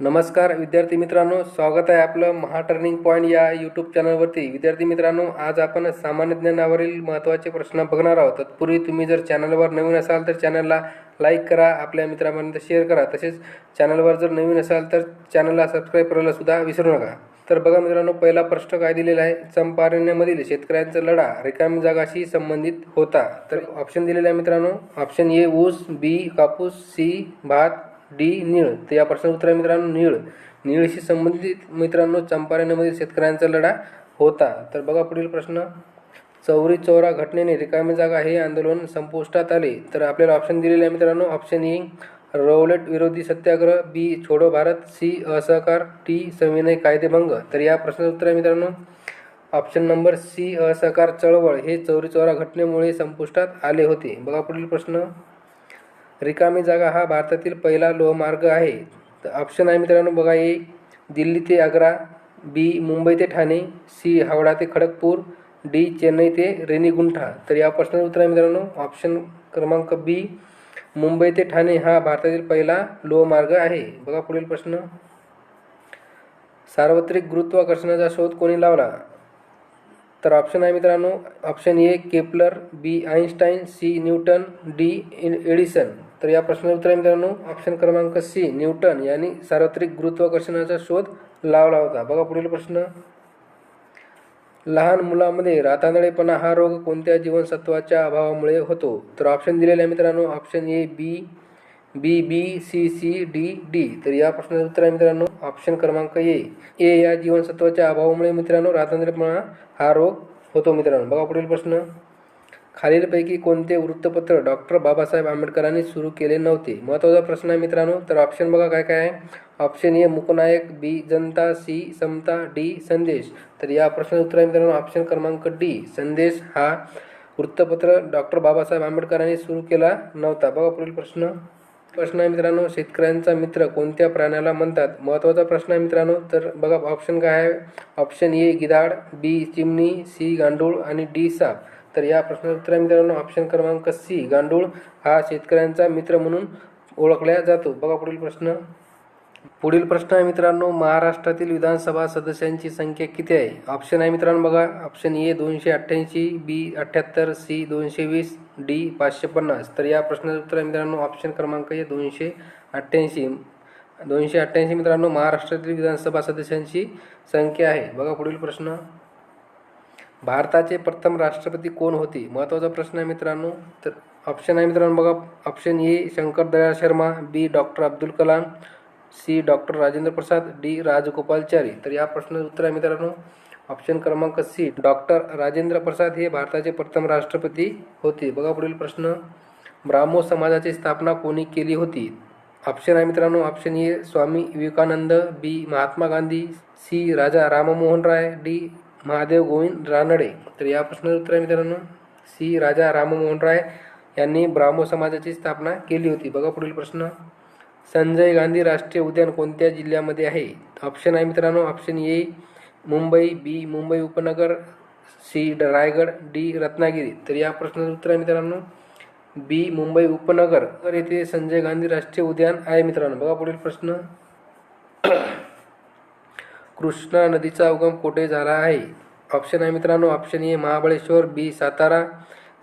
नमस्कार विद्यार्थी मित्रांनो. स्वागत आहे आपलं महा टर्निंग पॉईंट या यूट्यूब चॅनलवरती विद्यार्थी मित्रांनो आज आपण सामान्य ज्ञानावरील महत्त्वाचे प्रश्न बघणार आहोत. तत्पूर्वी तुम्ही जर चॅनलवर नवीन असाल तर चॅनलला लाईक करा आपल्या मित्रांपर्यंत शेअर करा. तसेच चॅनलवर जर नवीन असाल तर चॅनलला सबस्क्राईब करायला सुद्धा विसरू नका. तर बघा मित्रांनो पहिला प्रश्न काय दिलेला आहे? चंपारण्यामधील शेतकऱ्यांचा लढा रिकामी जागाशी संबंधित होता. तर ऑप्शन दिलेला आहे मित्रांनो. ऑप्शन ए ऊस बी कापूस सी भात डी नीळ. तर या प्रश्नाचं उत्तर आहे मित्रांनो नीळ. नीळशी संबंधित मित्रांनो चंपारण्यामधील शेतकऱ्यांचा लढा होता. तर बघा पुढील प्रश्न. चौरी चौरा घटनेने रिकामी जागा हे आंदोलन संपुष्टात आले. तर आपल्याला ऑप्शन दिलेले आहे मित्रांनो. ऑप्शन ए रौलेट विरोधी सत्याग्रह. बी छोडो भारत. सी असहकार. टी संविनय कायदेभंग. तर या प्रश्नाचं उत्तर आहे मित्रांनो. ऑप्शन नंबर सी असहकार चळवळ. हे चौरी चौरा घटनेमुळे संपुष्टात आले होते. बघा पुढील प्रश्न. रिकामी जागा हा भारतातील पहिला लोहमार्ग आहे. तर ऑप्शन आहे मित्रांनो बघा ए दिल्ली ते आग्रा बी मुंबई ते ठाणे सी हावडा ते खडगपूर डी चेन्नई ते रेनीगुंठा तर या प्रश्नाचं उत्तर आहे मित्रांनो ऑप्शन क्रमांक बी मुंबई ते ठाणे हा भारतातील पहिला लोहमार्ग आहे. बघा पुढील प्रश्न. सार्वत्रिक गुरुत्वाकर्षणाचा शोध कोणी लावला? तर ऑप्शन आहे मित्रांनो option A Kepler B Einstein C Newton D Edison. तर या प्रश्नाचं उत्तर आहे मित्रांनो ऑप्शन क्रमांक सी न्यूटन यांनी सार्वत्रिक गुरुत्वाकर्षणाचा शोध लावला होता. बघा पुढील प्रश्न. लहान मुलामध्ये रातांदळेपणा हा रोग कोणत्या जीवनसत्वाच्या अभावामुळे होतो? तर ऑप्शन दिलेले आहे मित्रांनो option A B B B C C D D तर या प्रश्नाचं उत्तर आहे मित्रांनो ऑप्शन क्रमांक ए ए या जीवनसत्वाच्या अभावामुळे मित्रांनो रातांदळेपणा हा रोग होतो मित्रांनो. बघा पुढील प्रश्न. खालीलपैकी कोणते वृत्तपत्र डॉक्टर बाबासाहेब आंबेडकरांनी सुरू केले नव्हते? महत्त्वाचा प्रश्न आहे मित्रांनो तर ऑप्शन बघा काय काय आहे. Option A Mooknayak B Janata C Samata D Sandesh. तर या प्रश्नाचं उत्तर आहे मित्रांनो ऑप्शन क्रमांक डी संदेश हा वृत्तपत्र डॉक्टर बाबासाहेब आंबेडकरांनी सुरू केला नव्हता. बघा पुढील प्रश्न. प्रश्न आहे मित्रांनो शेतकऱ्यांचा मित्र कोणत्या प्राण्याला म्हणतात? महत्त्वाचा प्रश्न आहे मित्रांनो तर बघा ऑप्शन काय आहे. ऑप्शन ए गिधाड बी चिमणी सी गांडूळ आणि डी साप. तर या प्रश्नाचं उत्तर आहे मित्रांनो ऑप्शन क्रमांक सी गांडूळ हा शेतकऱ्यांचा मित्र म्हणून ओळखला जातो. बघा पुढील प्रश्न. पुढील प्रश्न आहे मित्रांनो महाराष्ट्रातील विधानसभा सदस्यांची संख्या किती आहे? ऑप्शन आहे मित्रांनो बघा. ऑप्शन ए दोनशे अठ्ठ्याऐंशी बी अठ्ठ्याहत्तर सी दोनशे वीस डी पाचशे पन्नास. तर या प्रश्नाचं उत्तर आहे मित्रांनो ऑप्शन क्रमांक ए दोनशे अठ्ठ्याऐंशी. दोनशे अठ्ठ्याऐंशी मित्रांनो महाराष्ट्रातील विधानसभा सदस्यांची संख्या आहे. बघा पुढील प्रश्न. भारताचे प्रथम राष्ट्रपती कोण होते? महत्त्वाचा प्रश्न आहे मित्रांनो. तर ऑप्शन आहे मित्रांनो बघा. Option A Shankar Dayal Sharma. B doctor Abdul Kalam. C doctor Rajendra Prasad. D Rajagopalachari तर या प्रश्नाचं उत्तर आहे मित्रांनो. ऑप्शन क्रमांक सी डॉक्टर राजेंद्र प्रसाद हे भारताचे प्रथम राष्ट्रपती होते. बघा पुढील प्रश्न. ब्राह्मो समाजाची स्थापना कोणी केली होती? ऑप्शन आहे मित्रांनो. Option A Swami Vivekananda. B Mahatma Gandhi. C Raja Rammohan Roy. D Mahadev Govind Ranade. तर या प्रश्नाचं उत्तर आहे मित्रांनो सी राजा राममोहन राय यांनी ब्राह्मो समाजाची स्थापना केली होती. बघा पुढील प्रश्न. संजय गांधी राष्ट्रीय उद्यान कोणत्या जिल्ह्यामध्ये आहे? ऑप्शन आहे मित्रांनो option A Mumbai B Mumbai उपनगर सी रायगड डी रत्नागिरी. तर या प्रश्नाचं उत्तर आहे मित्रांनो बी मुंबई उपनगर. तर येथे संजय गांधी राष्ट्रीय उद्यान आहे मित्रांनो. बघा पुढील प्रश्न. कृष्णा नदीचा उगम कुठे झाला आहे? ऑप्शन आहे मित्रांनो option A Mahabaleshwar B Satara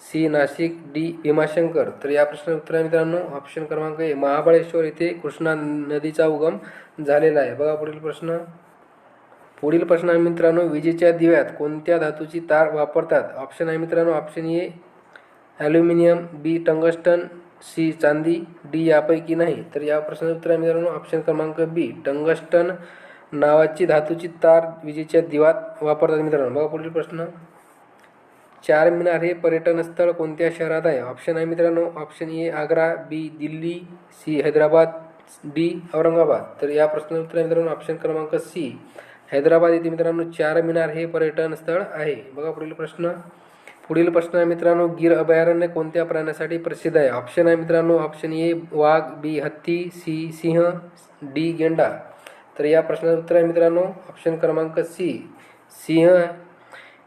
C Nashik D Bhimashankar. तर या प्रश्नाचं उत्तर आहे मित्रांनो ऑप्शन क्रमांक ए महाबळेश्वर येथे कृष्णा नदीचा उगम झालेला आहे. बघा पुढील प्रश्न. पुढील प्रश्न आहे मित्रांनो विजेच्या दिव्यात कोणत्या धातूची तार वापरतात? ऑप्शन आहे मित्रांनो option A aluminium B tungsten C चांदी डी यापैकी नाही. तर या प्रश्नाचं उत्तर आहे मित्रांनो ऑप्शन क्रमांक बी टंगस्टन नावाची धातूची तार विजेच्या दिवात वापरतात मित्रांनो. बघा पुढील प्रश्न. चार मिनार हे पर्यटन स्थळ कोणत्या शहरात आहे? ऑप्शन आहे मित्रांनो. Option A Agra B Delhi C Hyderabad D Aurangabad. तर या प्रश्नाचं उत्तर आहे मित्रांनो. ऑप्शन क्रमांक सी हैदराबाद येथे मित्रांनो चार मिनार हे पर्यटन स्थळ आहे. बघा पुढील प्रश्न. पुढील प्रश्न आहे मित्रांनो गिर अभयारण्य कोणत्या प्राण्यासाठी प्रसिद्ध आहे? ऑप्शन आहे मित्रांनो. ऑप्शन ए वाघ बी हत्ती सी सिंह डी गेंडा. तर या प्रश्नाचं उत्तर आहे मित्रांनो ऑप्शन क्रमांक सी सिंह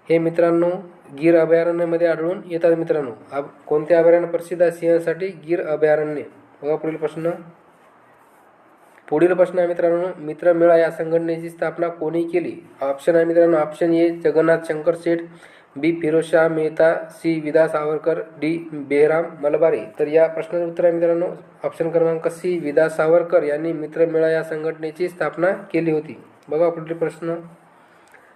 हे मित्रांनो गिर अभयारण्यामध्ये आढळून येतात मित्रांनो. अब कोणते अभयारण्य प्रसिद्ध आहे? सिंहासाठी गिर अभयारण्य. बघा पुढील प्रश्न. पुढील प्रश्न आहे मित्रांनो मित्रमेळा या संघटनेची स्थापना कोणी केली? ऑप्शन आहे मित्रांनो option A Jagannath Shankar Sheth B. Firozshah Mehta C. Vi Da Savarkar D. Behram Malabari. तर या प्रश्नाचं उत्तर आहे मित्रांनो. ऑप्शन क्रमांक सी. विदा सावरकर यांनी मित्रमेळा या संघटनेची स्थापना केली होती. बघा पुढील प्रश्न.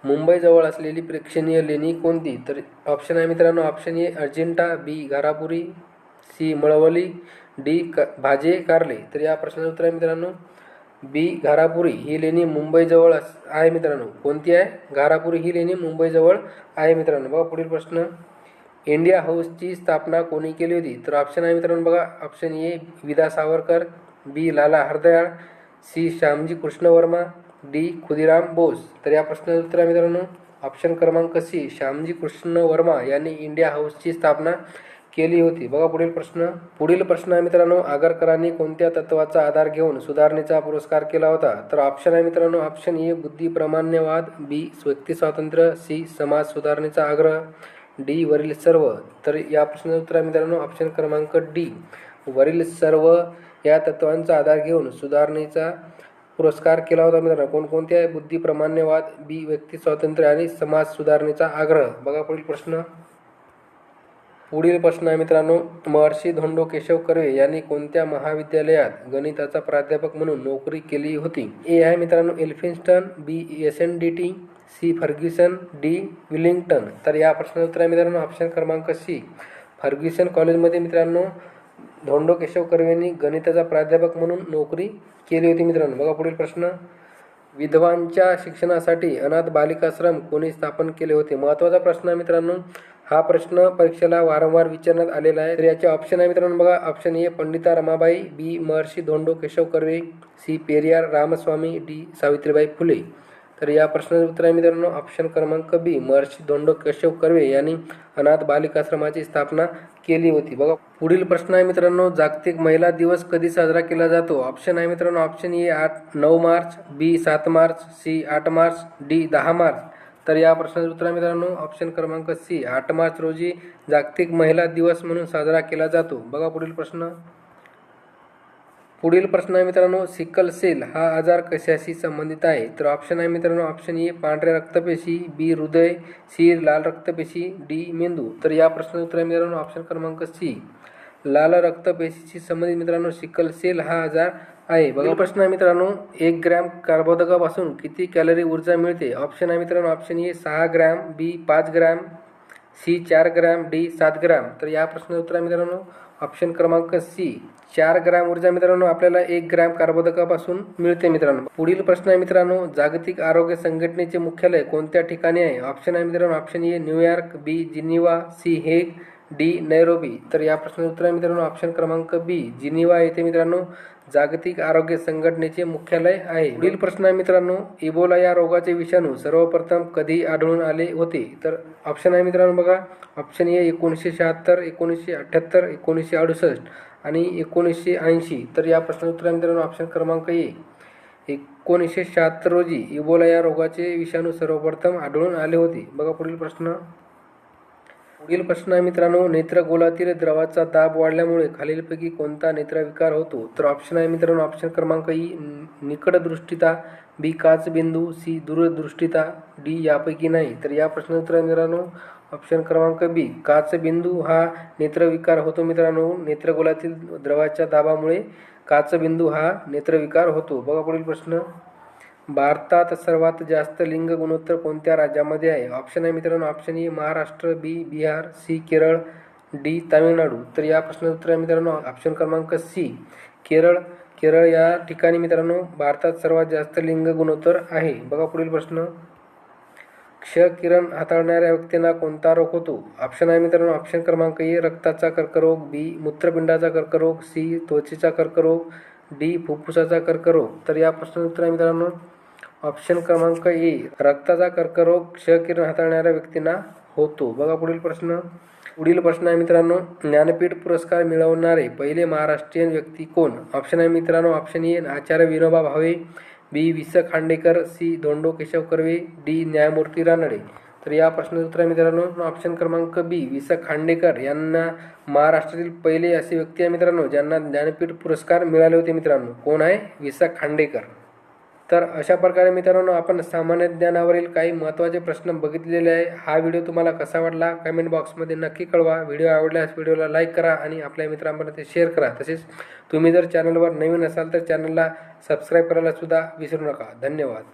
मुंबईजवळ असलेली प्रेक्षणीय लेणी कोणती? तर ऑप्शन आहे मित्रांनो. Option A Ajanta B Gharapuri C Malavali D क भाजे कारले. तर या प्रश्नाचं उत्तर आहे मित्रांनो. बी घारापुरी. ही लेणी मुंबईजवळ अस- आहे मित्रांनो. कोणती आहे? घारापुरी. ही लेणी मुंबईजवळ आहे मित्रांनो. बघा पुढील प्रश्न. इंडिया हाऊसची स्थापना कोणी केली होती? तर ऑप्शन आहे मित्रांनो बघा. Option A Vi Da Savarkar. B Lala Hardayal. C Shyamji Krishna Varma D Khudiram Bose. तर या प्रश्नाचं उत्तर आहे मित्रांनो. ऑप्शन क्रमांक सी श्यामजी कृष्ण वर्मा यांनी इंडिया हाऊसची स्थापना केली होती. बघा पुढील प्रश्न. पुढील प्रश्न आहे मित्रांनो आगरकरांनी कोणत्या तत्वाचा आधार घेऊन सुधारणेचा पुरस्कार केला होता? तर ऑप्शन आहे मित्रांनो ऑप्शन ए बुद्धिप्रमाण्यवाद बी व्यक्ती स्वातंत्र्य सी समाज सुधारणेचा आग्रह डी वरील सर्व. तर या प्रश्नाचं उत्तर आहे मित्रांनो ऑप्शन क्रमांक डी वरील सर्व या तत्वांचा आधार घेऊन सुधारणेचा पुरस्कार केला होता मित्रांनो. कोणकोणत्या आहे? बुद्धिप्रमाण्यवाद बी व्यक्ती स्वातंत्र्य आणि समाज सुधारणेचा आग्रह. बघा पुढील प्रश्न. पुढील प्रश्न आहे मित्रांनो महर्षी धोंडो केशव कर्वे यांनी कोणत्या महाविद्यालयात गणिताचा प्राध्यापक म्हणून नोकरी केली होती? ए आहे मित्रांनो Elphinstone B S N D T C Fergusson D Willingdon. तर या प्रश्नाचं उत्तर आहे मित्रांनो ऑप्शन क्रमांक सी. फर्ग्युसन कॉलेजमध्ये मित्रांनो धोंडो केशव कर्वे यांनी गणिताचा प्राध्यापक म्हणून नोकरी केली होती मित्रांनो. बघा पुढील प्रश्न. विधवांच्या शिक्षणासाठी अनाथ बालिकाश्रम कोणी स्थापन केले होते? महत्त्वाचा प्रश्न आहे मित्रांनो. हा प्रश्न परीक्षेला वारंवार विचारण्यात आलेला आहे. तर याचे ऑप्शन आहे मित्रांनो बघा. Option A Pandita Ramabai. B Maharshi Dhondo Keshav Karve C Periyar Ramaswamy. D Savitribai Phule. तर या प्रश्नाचं उत्तर आहे मित्रांनो ऑप्शन क्रमांक बी महर्षी धोंडो केशव कर्वे यांनी अनाथ बालिकाश्रमाची स्थापना केली होती. बघा पुढील प्रश्न आहे मित्रांनो जागतिक महिला दिवस कधी साजरा केला जातो? ऑप्शन आहे मित्रांनो ऑप्शन ए आठ नऊ मार्च बी सात मार्च सी आठ मार्च डी दहा मार्च. तर या प्रश्नाचं उत्तर आहे मित्रांनो ऑप्शन क्रमांक सी आठ मार्च रोजी जागतिक महिला दिवस म्हणून साजरा केला जातो. बघा पुढील प्रश्न. पुढील प्रश्न आहे मित्रांनो सिकल सेल हा आजार कशाशी संबंधित आहे? तर ऑप्शन आहे मित्रांनो ऑप्शन ए पांढऱ्या रक्तपेशी बी हृदय सी लाल रक्तपेशी डी मेंदू. तर या प्रश्नाचं उत्तर आहे मित्रांनो ऑप्शन क्रमांक सी लाल रक्तपेशीशी संबंधित मित्रांनो सिकल सेल हा आजार आहे. बघा प्रश्न आहे मित्रांनो एक ग्रॅम कार्बोदकापासून किती कॅलरी ऊर्जा मिळते? ऑप्शन आहे मित्रांनो ऑप्शन ए सहा ग्रॅम बी पाच ग्रॅम सी चार ग्रॅम डी सात ग्रॅम. तर या प्रश्नाचं उत्तर आहे मित्रांनो ऑप्शन क्रमांक सी. चार ग्रॅम ऊर्जा मित्रांनो आपल्याला एक ग्रॅम कार्बोदकापासून मिळते मित्रांनो. पुढील प्रश्न आहे मित्रांनो जागतिक आरोग्य संघटनेचे मुख्यालय कोणत्या ठिकाणी आहे? ऑप्शन आहे मित्रांनो option A New York B Geneva C Hague D Nairobi तर या प्रश्नाचं उत्तर आहे मित्रांनो ऑप्शन क्रमांक बी जिनिवा येथे मित्रांनो जागतिक आरोग्य संघटनेचे मुख्यालय आहे. पुढील प्रश्न आहे मित्रांनो इबोला या रोगाचे विषाणू सर्वप्रथम कधी आढळून आले होते? तर ऑप्शन आहे मित्रांनो बघा. ऑप्शन ए एकोणीसशे शहात्तर एकोणीसशे अठ्ठ्याहत्तर एकोणीसशे अडुसष्ट आणि एकोणीसशे ऐंशी. तर या प्रश्नाचं उत्तर आहे मित्रांनो ऑप्शन क्रमांक ए. एकोणीसशे शहात्तर रोजी इबोला या रोगाचे विषाणू सर्वप्रथम आढळून आले होते. बघा पुढील प्रश्न. पुढील प्रश्न आहे मित्रांनो नेत्रगोलातील द्रवाचा दाब वाढल्यामुळे खालीलपैकी कोणता नेत्रविकार होतो? तर ऑप्शन आहे मित्रांनो ऑप्शन क्रमांक ई निकटदृष्टिता बी काचबिंदू सी दूरदृष्टिता डी यापैकी नाही. तर या प्रश्नाचं उत्तर आहे मित्रांनो ऑप्शन क्रमांक बी काचबिंदू हा नेत्रविकार होतो मित्रांनो. नेत्रगोलातील द्रवाच्या दाबामुळे काचबिंदू हा नेत्रविकार होतो. बघा पुढील प्रश्न. भारतात सर्वात जास्त लिंग गुणोत्तर कोणत्या राज्यामध्ये आहे? ऑप्शन आहे मित्रांनो option A Maharashtra B Bihar C Kerala D Tamil Nadu. तर या प्रश्नाचं उत्तर आहे मित्रांनो ऑप्शन क्रमांक सी. केरळ केरळ या ठिकाणी मित्रांनो भारतात सर्वात जास्त लिंग गुणोत्तर आहे. बघा पुढील प्रश्न. क्ष किरण हाताळणाऱ्या व्यक्तींना कोणता रोग होतो? ऑप्शन आहे मित्रांनो ऑप्शन क्रमांक ए रक्ताचा कर्करोग बी मूत्रपिंडाचा कर्करोग सी त्वचेचा कर्करोग डी फुफ्फुसाचा कर्करोग. तर या प्रश्नाचं उत्तर आहे मित्रांनो. ऑप्शन क्रमांक ए रक्ताचा कर्करोग क्षकिरण हाताळणाऱ्या व्यक्तींना होतो. बघा पुढील प्रश्न. पुढील प्रश्न आहे मित्रांनो ज्ञानपीठ पुरस्कार मिळवणारे पहिले महाराष्ट्रीयन व्यक्ती कोण? ऑप्शन आहे मित्रांनो option A Acharya Vinoba Bhave B Vi Sa Khandekar C Dhondo Keshav Karve D न्यायमूर्ती रानडे. तर या प्रश्नाचं उत्तर आहे मित्रांनो ऑप्शन क्रमांक बी वि स खांडेकर यांना महाराष्ट्रातील पहिले असे व्यक्ती आहे मित्रांनो ज्यांना ज्ञानपीठ पुरस्कार मिळाले होते मित्रांनो. कोण आहे? वि स खांडेकर. तर अशा प्रकारे मित्रांनो आपण सामान्य ज्ञानावरील काही महत्त्वाचे प्रश्न बघितलेले आहे. हा व्हिडिओ तुम्हाला कसा वाटला? कमेंट बॉक्समध्ये नक्की कळवा. व्हिडिओ आवडल्यास व्हिडिओला लाईक करा आणि आपल्या मित्रांपर्यंत शेअर करा. तसेच तुम्ही जर चॅनलवर नवीन असाल तर चॅनलला सबस्क्राईब करायला सुद्धा विसरू नका. धन्यवाद.